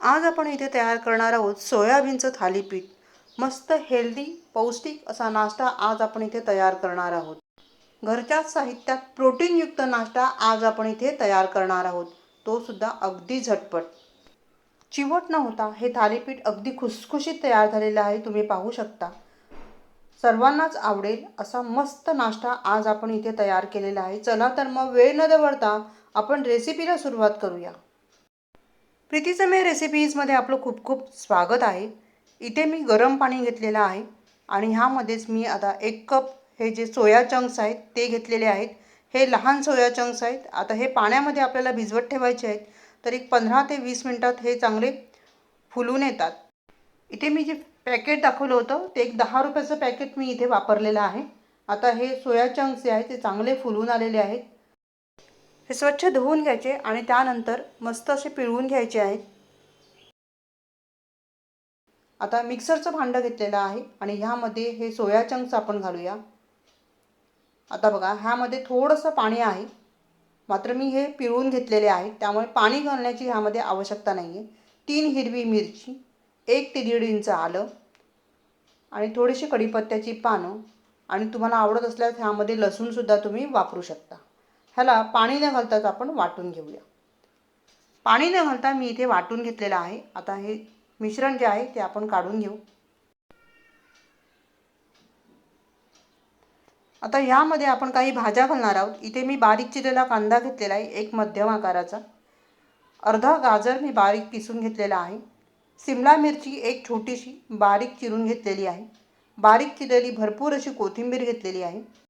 आज आपण इथे तयार करणार आहोत सोयाबीनचं थालीपीठ. मस्त हेल्दी पौष्टिक असा नाश्ता आज आपण इथे तयार करणार आहोत. घरच्याच साहित्यात प्रोटीनयुक्त नाश्ता आज आपण इथे तयार करणार आहोत. तो सुद्धा अगदी झटपट. चिवट न होता हे थालीपीठ अगदी खुसखुशीत तयार झालेलं आहे तुम्ही पाहू शकता. सर्वांनाच आवडेल असा मस्त नाश्ता आज आपण इथे तयार केलेला आहे. चला तर मग वेळ न दवडता आपण रेसिपीला सुरुवात करूया. प्रीतीचं मे रेसिपीजमध्ये आपलं खूप खूप स्वागत आहे. इथे मी गरम पाणी घेतलेलं आहे आणि ह्यामध्येच मी आता एक कप हे जे सोया चंक्स आहेत ते घेतलेले आहेत. हे लहान सोया चंक्स आहेत. आता हे पाण्यामध्ये आपल्याला भिजवत ठेवायचे आहेत. तर एक पंधरा ते वीस मिनटात हे चांगले फुलून येतात. इथे मी जे पॅकेट दाखवलं होतं ते एक दहा रुपयाचं पॅकेट मी इथे वापरलेलं आहे. आता हे सोया चंक्स जे आहेत ते चांगले फुलून आलेले आहेत. हे स्वच्छ धुवून घ्यायचे आणि त्यानंतर मस्त असे पिळवून घ्यायचे आहेत. आता मिक्सरचं भांडं घेतलेलं आहे आणि ह्यामध्ये हे सोया चंक्स आपण घालूया. आता बघा ह्यामध्ये थोडंसं पाणी आहे. मात्र मी हे पिळून घेतलेले आहे त्यामुळे पाणी घालण्याची ह्यामध्ये आवश्यकता नाही आहे तीन हिरवी मिरची एक ते दीड इंच आलं आणि थोडीशी कढीपत्त्याची पानं आणि तुम्हाला आवडत असल्यास ह्यामध्ये लसूणसुद्धा तुम्ही वापरू शकता. ह्याला पाणी न घालताच आपण वाटून घेऊया. पाणी न घालता मी इथे वाटून घेतलेलं आहे. आता हे मिश्रण जे आहे ते आपण काढून घेऊ. आता ह्यामध्ये आपण काही भाज्या घालणार आहोत. इथे मी बारीक चिरलेला कांदा घेतलेला आहे एक मध्यम आकाराचा. अर्धा गाजर मी बारीक किसून घेतलेला आहे. सिमला मिरची एक छोटीशी बारीक चिरून घेतलेली आहे. बारीक चिरलेली भरपूर अशी कोथिंबीर घेतलेली आहे.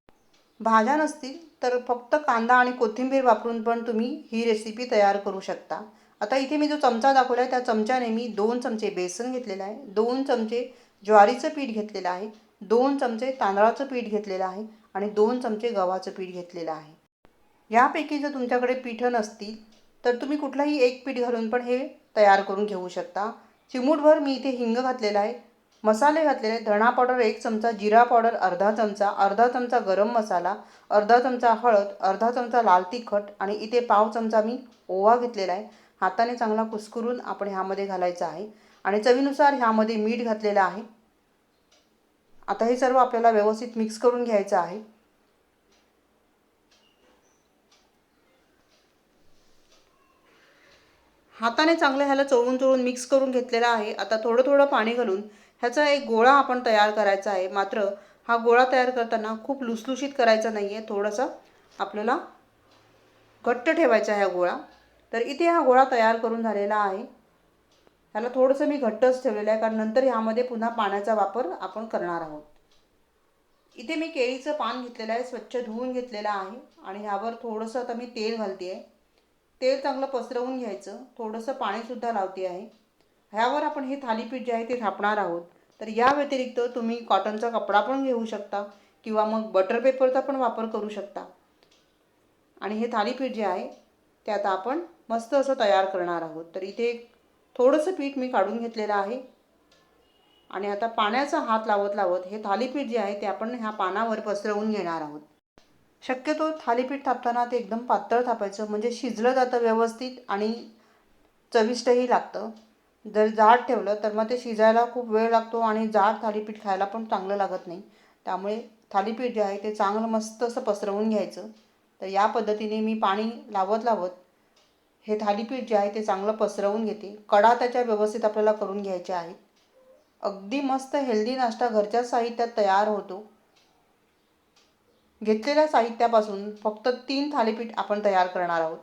भाज्या नसतील तर फक्त कांदा आणि कोथिंबीर वापरून पण तुम्ही ही रेसिपी तयार करू शकता. आता इथे मी जो चमचा दाखवला आहे त्या चमच्याने मी दोन चमचे बेसन घेतलेलं आहे दोन चमचे ज्वारीचं पीठ घेतलेलं आहे दोन चमचे तांदळाचं पीठ घेतलेलं आहे आणि दोन चमचे गव्हाचं पीठ घेतलेलं आहे. यापैकी जर तुमच्याकडे पीठं नसतील तर तुम्ही कुठलाही एक पीठ घालून पण हे तयार करून घेऊ शकता. चिमूटभर मी इथे हिंग घातलेलं आहे मसाले घातलेले धणा पावडर एक चमचा जिरा पावडर अर्धा चमचा अर्धा चमचा गरम मसाला अर्धा चमचा हळद अर्धा चमचा लाल तिखट आणि इथे पाव चमचा मी ओवा घेतलेला आहे. हाताने चांगला कुस्करून आपण ह्यामध्ये घालायचा आहे. आणि चवीनुसार ह्यामध्ये मीठ घातलेलं आहे. आता हे सर्व आपल्याला व्यवस्थित मिक्स करून घ्यायचं आहे. हाताने चांगलं ह्याला चोळून चोळून मिक्स करून घेतलेलं आहे. आता थोडं थोडं पाणी घालून ह्याचा एक गोळा आपण तयार करायचा आहे. मात्र हा गोळा तयार करताना खूप लुसलुशीत करायचा नाही आहे थोडासा आपल्याला घट्ट ठेवायचा आहे हा गोळा. तर इथे हा गोळा तयार करून झालेला आहे. ह्याला थोडंसं मी घट्टच ठेवलेलं आहे. कारण नंतर ह्यामध्ये पुन्हा पाण्याचा वापर आपण करणार आहोत. इथे मी केळीचं पान घेतलेलं आहे. स्वच्छ धुवून घेतलेलं आहे. आणि ह्यावर थोडंसं आता मी तेल घालते आहे तेल चांगलं पसरवून घ्यायचं थोडंसं पाणीसुद्धा लावते आहे. ह्यावर आपण हे थालीपीठ जे आहे ते थापणार आहोत. तर या व्यतिरिक्त तुम्ही कॉटनचा कपडा पण घेऊ शकता किंवा मग बटर पेपरचा पण वापर करू शकता. आणि हे थालीपीठ जे आहे ते आता आपण मस्त असं तयार करणार आहोत. तर इथे थोडंसं पीठ मी काढून घेतलेलं आहे. आणि आता पाण्याचा हात लावत लावत हे थालीपीठ जे आहे ते आपण ह्या पानावर पसरवून घेणार आहोत. शक्यतो थालीपीठ थापताना ते एकदम पातळ थापायचं म्हणजे शिजलं जातं व्यवस्थित आणि चविष्टही लागतं. जर जाड ठेवलं तर मग ते शिजायला खूप वेळ लागतो आणि जाड थालीपीठ खायला पण चांगलं लागत नाही. त्यामुळे थालीपीठ जे आहे ते चांगलं मस्त असं पसरवून घ्यायचं. तर या पद्धतीने मी पाणी लावत लावत हे थालीपीठ जे आहे ते चांगलं पसरवून घेते. कडा त्याच्या व्यवस्थित आपल्याला करून घ्यायच्या आहेत. अगदी मस्त हेल्दी नाश्ता घरच्या साहित्यात तयार होतो. घेतलेल्या साहित्यापासून फक्त तीन थालीपीठ आपण तयार करणार आहोत.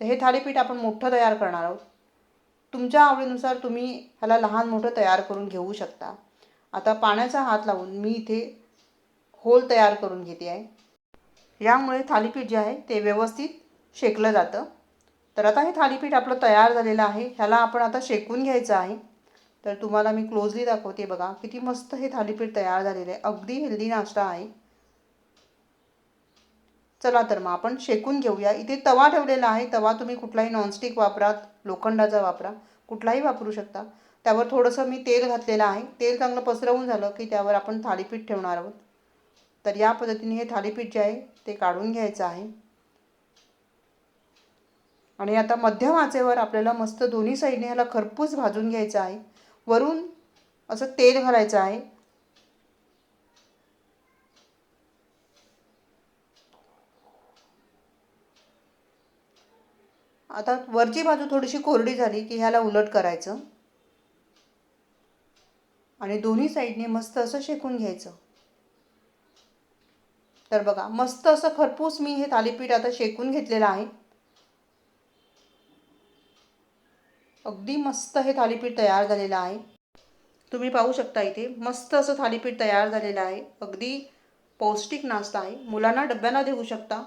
तर हे थालीपीठ आपण मोठं तयार करणार आहोत. तुमच्या आवडीनुसार तुम्ही ह्याला लहान मोठं तयार करून घेऊ शकता. आता पाण्याचा हात लावून मी इथे होल तयार करून घेते आहे. यामुळे थालीपीठ जे आहे ते व्यवस्थित शेकलं जातं. तर आता हे थालीपीठ आपलं तयार झालेलं आहे. ह्याला आपण आता शेकून घ्यायचं आहे. तर तुम्हाला मी क्लोजली दाखवते बघा किती मस्त हे थालीपीठ तयार झालेलं आहे. अगदी हेल्दी नाश्ता आहे. चला तर मग आपण शेकून घेऊया. इथे तवा ठेवलेला आहे. तवा तुम्ही कुठलाही नॉनस्टिक वापरा लोखंडाचा वापरा कुठलाही वापरू शकता. त्यावर थोडंसं मी तेल घातलेलं आहे. तेल चांगलं पसरवून झालं की त्यावर आपण थालीपीठ ठेवणार आहोत. तर या पद्धतीने हे थालीपीठ जे आहे ते काढून घ्यायचं आहे. आणि आता मध्यम आचेवर आपल्याला मस्त दोन्ही साईडने ह्याला खरपूस भाजून घ्यायचं आहे. वरून असं तेल घालायचं आहे. आता वरची बाजू थोडीशी कोरडी झाली की ह्याला उलट करायचं. आणि दोन्ही साईडने मस्त असं शेकून घ्यायचं. तर बघा मस्त असं खरपूस मी हे थालीपीठ आता शेकून घेतलेलं आहे. अगदी मस्त हे थालीपीठ तयार झालेलं आहे. तुम्ही पाहू शकता इथे मस्त असं थालीपीठ तयार झालेलं आहे. अगदी पौष्टिक नाश्ता आहे. मुलांना डब्याला देऊ शकता.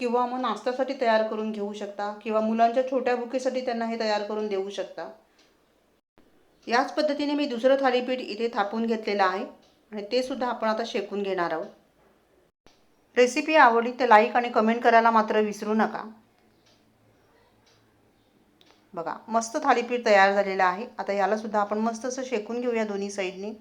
किंवा मग नाश्त्यासाठी तयार करून घेऊ शकता किंवा मुलांच्या छोट्या भुकेसाठी त्यांना हे तयार करून देऊ शकता. याच पद्धतीने मी दुसरं थालीपीठ इथे थापून घेतलेलं आहे आणि ते सुद्धा आपण आता शेकून घेणार आहोत. रेसिपी आवडली तर लाईक आणि कमेंट करायला मात्र विसरू नका. बघा मस्त थालीपीठ तयार झालेलं आहे. आता यालासुद्धा आपण मस्त असं शेकून घेऊया दोन्ही साईडनी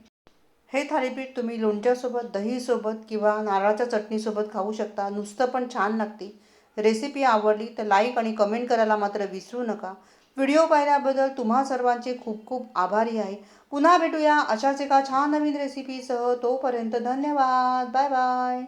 हे थालीपीठ तुम्ही लोणच्यासोबत दहीसोबत किंवा नारळाच्या चटणीसोबत खाऊ शकता. नुसतं पण छान लागते. रेसिपी आवडली तर लाईक आणि कमेंट करायला मात्र विसरू नका. व्हिडिओ पाहिल्याबद्दल तुम्हा सर्वांचे खूप खूप आभारी आहे. पुन्हा भेटूया अशाच एका छान नवीन रेसिपीसह तोपर्यंत धन्यवाद. Bye bye